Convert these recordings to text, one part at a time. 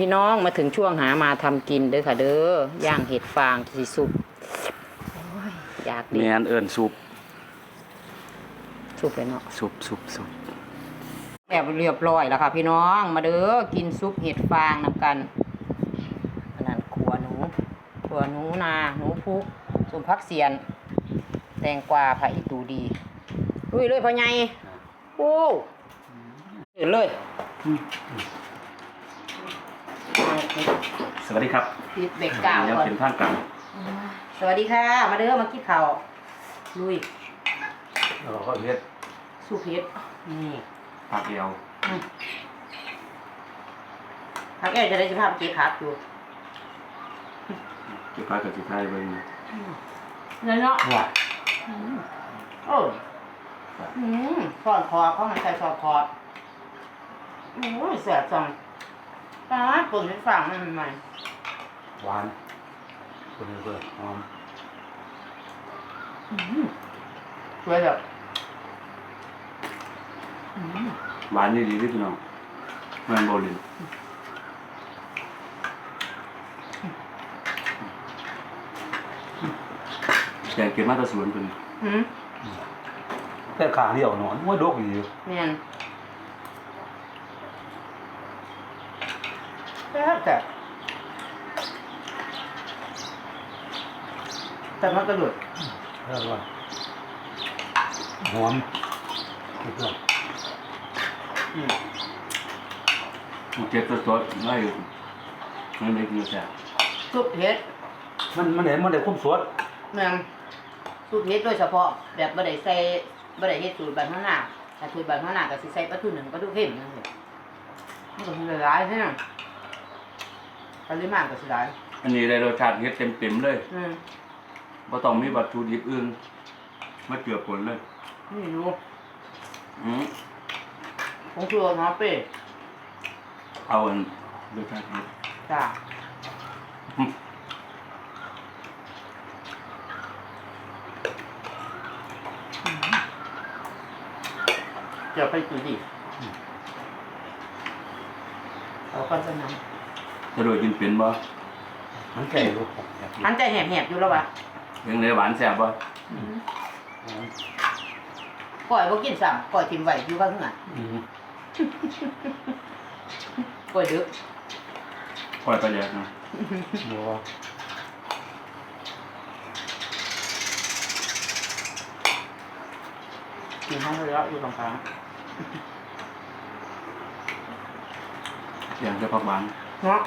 พี่น้องมาถึงช่วงหามาทำกินเด้อค่ะ เด้อย่างเห็ดฟางที่สุดโอ้ยอยากดีแมนเอิญซุปสุกเลยเนาะซุปซุปซุปแบบเรียบร้อยแล้วค่ะ พี่น้องมาเด้อกินซุปเห็ดฟางนำกันอันนั้นขัวหนูขัวหนูนาหนูพุกสมพักเสียน แตงกวาผักอีตูดีลุยเลยพ่อใหญ่โอ้เห็นเลย สวัสดีครับปิดเบรกกล่าวยังก่อน เป็นทางการสวัสดีค่ะ มาเด้อมากินข้าวลุยแล้วก็เฮ็ดสู้เผ็ดนี่ผักเอวอืมพักแก่จะได้สภาพเก็บผักอยู่เก็บผักกับสุดท้ายเบิ่งเลยเนาะว่าอืมโอ้ยอืมซอนคอเขามันใส่ซอนคอโอ้ยแสบจัง ตาปนให้ฟังมันใหม่หวานคนนี้ก็หอมอืมสวยแบบอืมหวานนี่ดีที่พี่น้องแมนโบลินแกงเก็บมาแตะสวนเพิ่นอืมแต่ขางเดียวเนาะมันดกอยู่ แม่น แซ่บแต่แต่มันกระโดดแล้วว่าหอมเก็บแล้วอืมเก็บสดๆไม่ไม่ได้กินแซ่บซุปเห็ดมันมันเห็นมันได้คุ้มสดแม่นซุปเห็ดโดยเฉพาะแบบบ่ได้ใส่บ่ได้เฮ็ดสูตรแบบข้างหน้าถ้าสูตรแบบข้างหน้าก็สิใส่ปลาทูหนึ่งปลาทูเค็มนั่นแหละมันก็สิหลายๆใช่ไหม ปริมาณก็สิหลายอันนี้ได้รสชาติเฮ็ดเต็มๆเลยอืมบ่ต้องมีวัตถุดิบอื่นมาเจือปนเลย นี่ดูอืมผงชูรสเนาะเป้เอาอันรสชาติเฮ็ดจ้าอืมเดี๋ยวไปกินดิเอาก่อนจะน จะโดยกินเป็นบ่มันแก่ลูกำหันใจแหบๆอยู่แล้ววะยังไงหวานแซ่บบ่ก่อยบ่กินซ้ำก่อยทิมไว้อยู่ข้างหน้าอืมก่อยดึกปล่อยไปเลยนะบ่กินห้องระยะอยู่ตรงกลางอย่างจะผักหวานเนาะ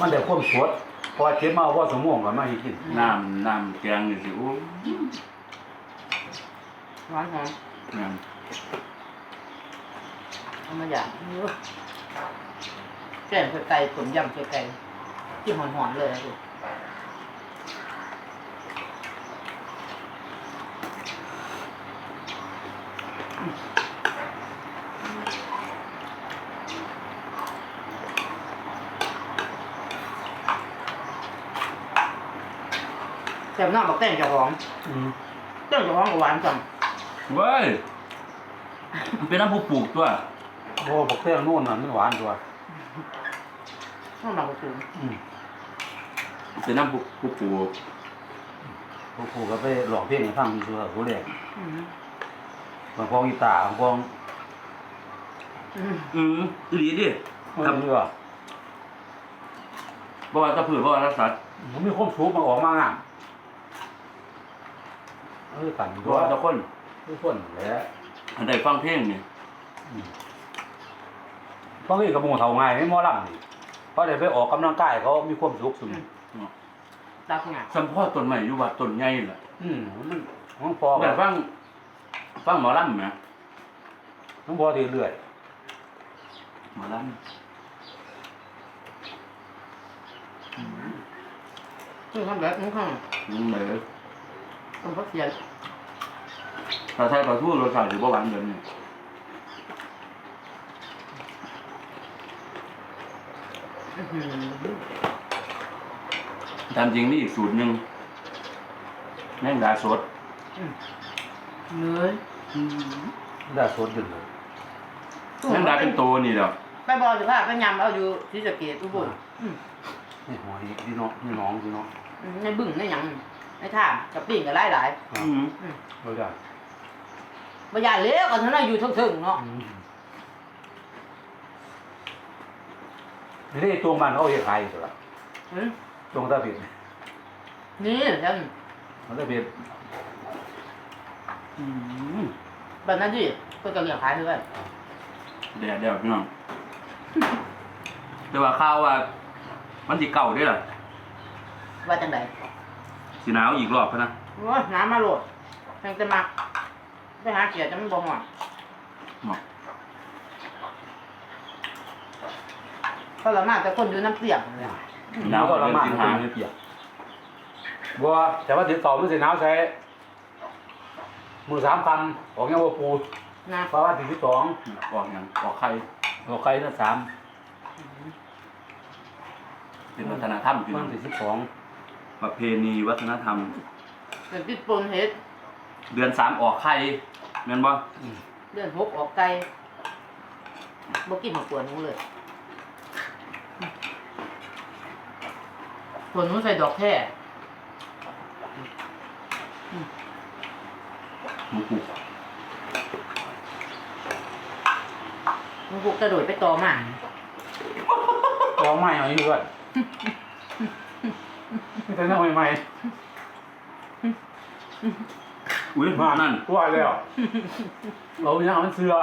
มันได้คุ้มสดพอเก็บมาว่าสมองก็มาให้กินน้ำน้ำแกงนี่สิโอ้หวานหอมแม่นเอามาอย่างเยอะแกงไก่ตุ๋นยำไก่ที่หอนๆเลยนะดู แซ่บน้ำบักแตงเจ้าของอืมแตงเจ้าของก็หวานจังเว้ยมันเป็นน้ำผู้ปลูกตัวบ่บักแต้งโน่นน่ะมันหวานตัวน้ำหนักกระสูงอืมมันเป็นน้ำผู้ผู้ปลูกพวกผู้ก็ไปหลอกเพลงให้ฟังอยู่ตัวผู้แรกอืมบางพองกีตาร์บางพองอืมอืออีหลีดิทำเรือบ่ว่าแตะพืชบ่ว่าแตะสัตว์มันมีความสูงมันออกมางาม เออกันบ่ว่าแตะคนทุกคนแหละอันใดฟังเพลงนี่บางทีก็บ่เท่าง่ายไม่หมอลำนี่เพราะได้ไปออกกำลังกายเขามีความสุขสุดตักงาสัมพ่อต้นใหม่อยู่วัดต้นใหญ่ล่ะอืมมันของพอแต่ฟังฟังหมอลำแหมของพอเรื่อยหมอลคือทำแบบนี้ข้างำยังเหลือ ต้องพักเสียนถ้าใช้ปลาทูรสชาติสิบ่หวานเกินนี่อื้อหือตามจริงมีอีกสูตรหนึงแมงดาสดเนื้อๆได้สดอยู่เลยแมงดาเป็นโตนี่ดอกไปไปบอลสิพาไปยำเอาอยู่ที่สะเกตอุบลอืมนี่หอยพี่น้องพี่น้องพี่น้องอืมในบึ้งในหยัง ในท่ามกับปิ้งก็หลายหลายอืมๆอืมเราจะบ่ยานเลี้ยวกันเท่านั้นอยู่ถึงๆเนาะนี่ได้ตวงมันเขาเอาไปขายอยู่ละอืมตวงตะเพียนนี่ท่านมันตะเพียนอืมแบบนั้นดิก็จะเลี้ยงขายด้วยแดดเดียวพี่น้อง แต่ว่าข้าวว่า มันสิเก่าเด้วยล่ะว่าจังได สิหนาวอีกรอบพะนะโอ้ยน้ำมาโหลดแพงจะมาไปหาเกียรจะมันบ่หมดเนาะก็ละมาแต่คนอยู่น้ำเปียกเลยอะหนาวก็ก็ละเริ่มมากสิมันหาเป็นเปียกบัวแต่ว่าถือต่อมันสิหนาวใช้มือสามคำออกเงี้ยว่าปูนะเพราะว่าถึงที่สองออกหยังออกไข่ออกไกลนั่นสามเป็นวัฒนธรรมพี่มัน้อนงถึงที่สอง ประเพณีวัฒนธรรมเป็นติดปนเฮ็ดเดือนสามออกไข่แม่นบ่เดือนหกออกไก่บ่กินหัวปวดหนูเลยปวดหนูใส่ดอกแค่หมูกุกหนูปลุกกระโดดไปต่อมาต่อไม้เอาอยู่ด้วย ไม่ใช่น้อยใหม่อุ้ยมานั่นตัวแล้วเราเนี่ยมันเสือ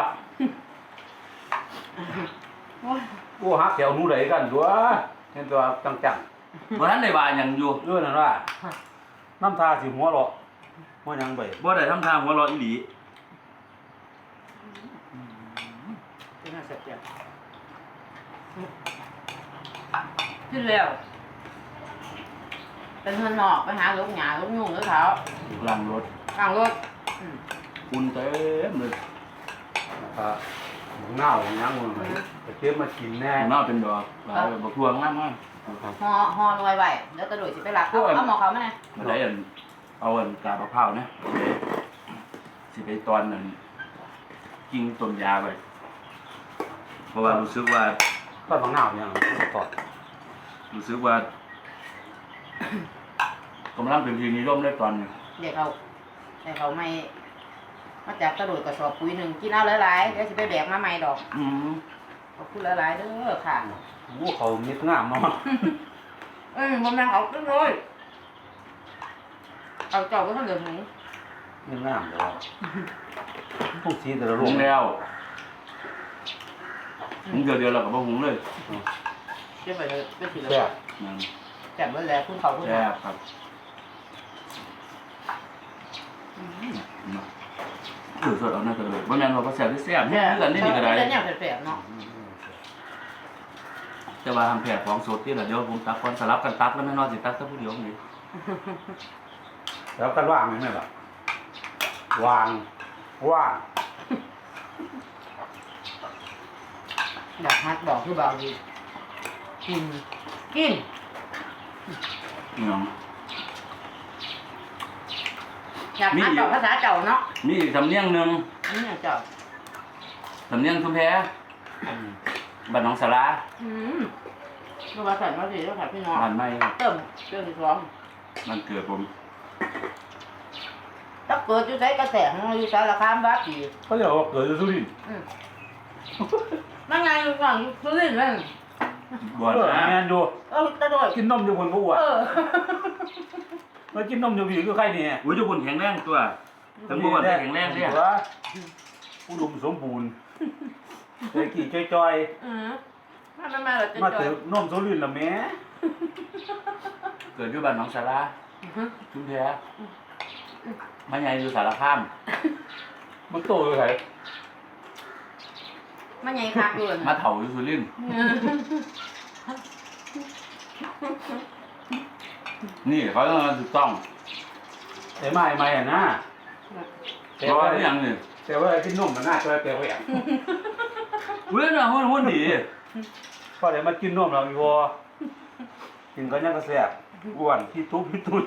โอ้ยกูหักแถวหนู้นไหนกันตัวเห็นตัวจังจังบ่ทันได้ว่าหยังอยู่ๆเรื่องนั้นว่าน้ำตาสิหัวเราะหัวหยังไปบ่ได้ทำทางหัวเราะอีหลีเป็นน่าเสียเปรียบขึ้นแล้ว เป็นเงินนอกไปหาลูกหยาลูกยุ่งลูกเท้าอยู่หลังรถข้างรถอืมอุ่นเต็มเลยอ่าเงาหยังมึงไปเก็บมากินแน่ข้างนอกเป็นดอกหลายบักทั่วงามมากห่อห่อลอยไว้แล้วกระโดดสิไปรักเอาเอาหมอเขามาไงมาได้อันเอาอันกาบมะพร้าวนะสิไปตอนนั้นกิ่งต้นยาไปเพราะว่ารู้สึกว่าก็บางเงาเนี่ยตอดรู้สึกว่า กำลังเป็นที่นิยมได้ตอนนี้เด็กเขาแต่เขาไม่มาจากกระโดดกระสอบปุ๋ยหนึ่งกินเอาหลายๆเดี๋ยวสิไปแบกมาใหม่ดอกอืมขอบคุณหลายๆเด้อค่ะโอ้เขาเม็ดงามเนาะเอ้ยบ่แม่นเอาขึ้นเลยเอาเจ้าก็ท่านเดือดหนูเม็ดงามเลยพวกสีแต่ละหุรูงปแล้วหุงเดียวเดียวเราก็บ่หุงเลยเก็บไปเลยก็สิเลแซ่ยบนั่นแซ่บเบิดแล้วคุณเขาคุณแซ่เขาบครับ ถือสดเอาหน้าตะเลยบ่แม่นว่าบ่แซ่บที่แซ่บนี่คือกันนี่นี่ก็ได้แต่เนี่ยแซ่บๆเนาะแต่ว่าทำแผลของสดที่ละเดี๋ยวผมตักก่อนสลับกันตักแล้วแม่นอนสิตักแต่ผู้เดียวนี่แล้วกันว่างไหมแม่ล่ะวางว่างอยากฮัดบอกคือเบาดีกินกินเนาะ อยากมีฮัดอยู่บอกภาษาเจ้าเนาะมีอีกสำเนียงหนึงนี่เจ้าสำเนียงชุมแพอืมบ้านหนองสาราอืมดูว่าใส่มาสิแล้วค่ะพี่น้องบ้านใหม่เติมเติมที่สองบ้านเกิดผมถ้าเกิดอยู่ใช้กระแสของเราอยู่สารคามบ้าปีเขาเรียกว่าเกิดจากสุรินทร์อืมนั่นไงอยู่ฝั่งสุรินทร์นั่นบ่อนเออนะแม่นอยู่เออกระโดดกินนมอยู่บนผู้อะเออ มากินนมอยู่ผีคือใครเนี่ยอุ้ยเจ้าบุญแข็งแรงตัวทั้งบ่อนได้แข็งแรงเด้วะอุดมสมบูรณ์เด็กกี่จ้อยอืมมามามาเราจะๆ มาจอถึยงนมสุรินทร์ละแม่เกิดอยู่บ้านหนองสาราอือฮึชุมแพมาใหญ่อยู่สารคามมันโตเลยไงมันใหญ่คักอยู่เลยมาเฒ่าอยู่สุรินทร์ นี่เขาต้องถูกต้องไอ้ไม้ไม้อะนะแต่เพราะว่าว่าอย่างนี้แต่ว่ากินนมมันน่าจะแปลว่าอย่างเว้ยน่ะหุ่นหุ่นดีพอได้มากินนมเราอีวอกินก็ยังกระแสบอ้วนที่ทุบที่ตุย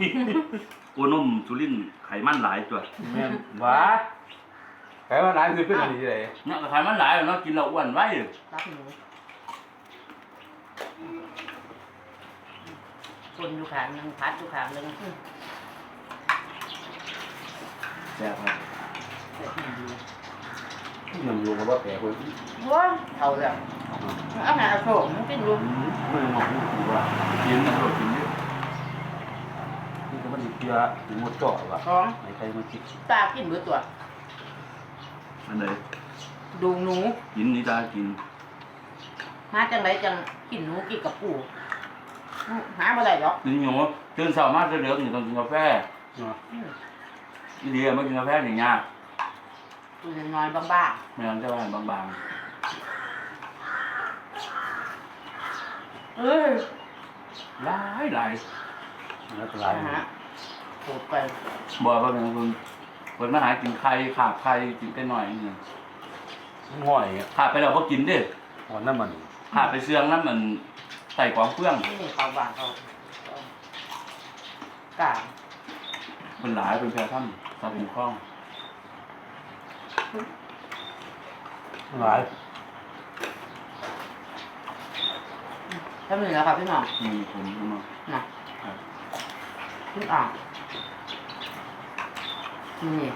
โอนมสุรินทร์ไขมันหลายตัวแม่นหวาแต่ว่าหลายคือเป็นอะไรที่ไหนเนี่ยไขมันหลายเนาะกินแล้วอ้วนไว้ รักหนู คนอยู่ขางหนึงพัดอยู่ขางหนึงอื้อแซ่บครับเดี๋ยวกินดูมันอยู่กับว่าแปลกเว้ยว้าเอาแล้วเอาหาโฉมมันกินดูไม่มองดูว่ากินนะโดดกินดินี่ก็มันเกลือถึงหมดเจาะว่ะของไม่ใครมาคิดตากินเบื่อตัวอันไหนดูหนูกินนี่ตากินหาจังไรจังกินหนูกินกับปูอื้อ หาบ่ได้หรอกกินหนูตื่นเช้ามาเดี๋ยวๆนี่ต้องกินกาแฟเนาะอื้ออีเดียมากินกาแฟอย่างเงี้ยตัวน้อยๆบ้างไม่งั้นจะว่าบางๆเอ้ยๆหลายหลายแล้วก็ไปลายหาโผล่ไปบอกว่าเป็นคนคนมาหากินไข่ขาบไข่กินไปหน่อยนึงง่อยอะขาบไปแล้วก็กินดิอ่อนน้ำมันขาบไปเสื่องนั้นมัน ใส่ของเฟื่องนี่เขาบางเขากามันหลายเป็นแพร่ถ้ำตาหูคล้องหลายถ้ามีแล้วครับพี่น้องมีผมขึ้นมานะขึ้นอ่างนี่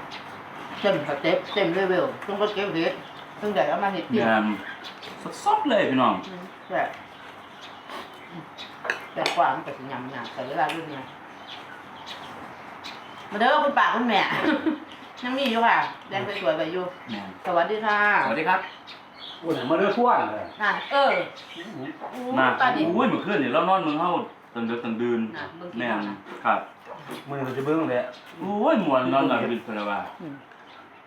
เต็มสเต็ปเต็มเลเวลต้องก็เก็บเห็ดต้องได้เอามาเห็ดเตี้ยแยมสดๆเลยพี่น้องอืมแต่ แต่กว่ามันก็สิยำยำแต่เวลารุ่นเนี่ยมาเด้อคุณป่าคุณแม่ ยังมีอยู่ค่ะแดงสวยๆไปอยู่ แม่นสวัสดีค่ะสวัสดีครับโอ้ยมาเรื่อยทั่วเลยนั่นเออมาตอนนี้ อุ้ยเมื่อคืนนี่เรานอนเมืองเฮาตื่นดึกตื่นดื่นน่ะเบิ่งที่แม่นนอนน่ะ ครับมือเราจะเบิ้งเลยอุ้ยมวนนอนหลับดึกเพลว่าอืม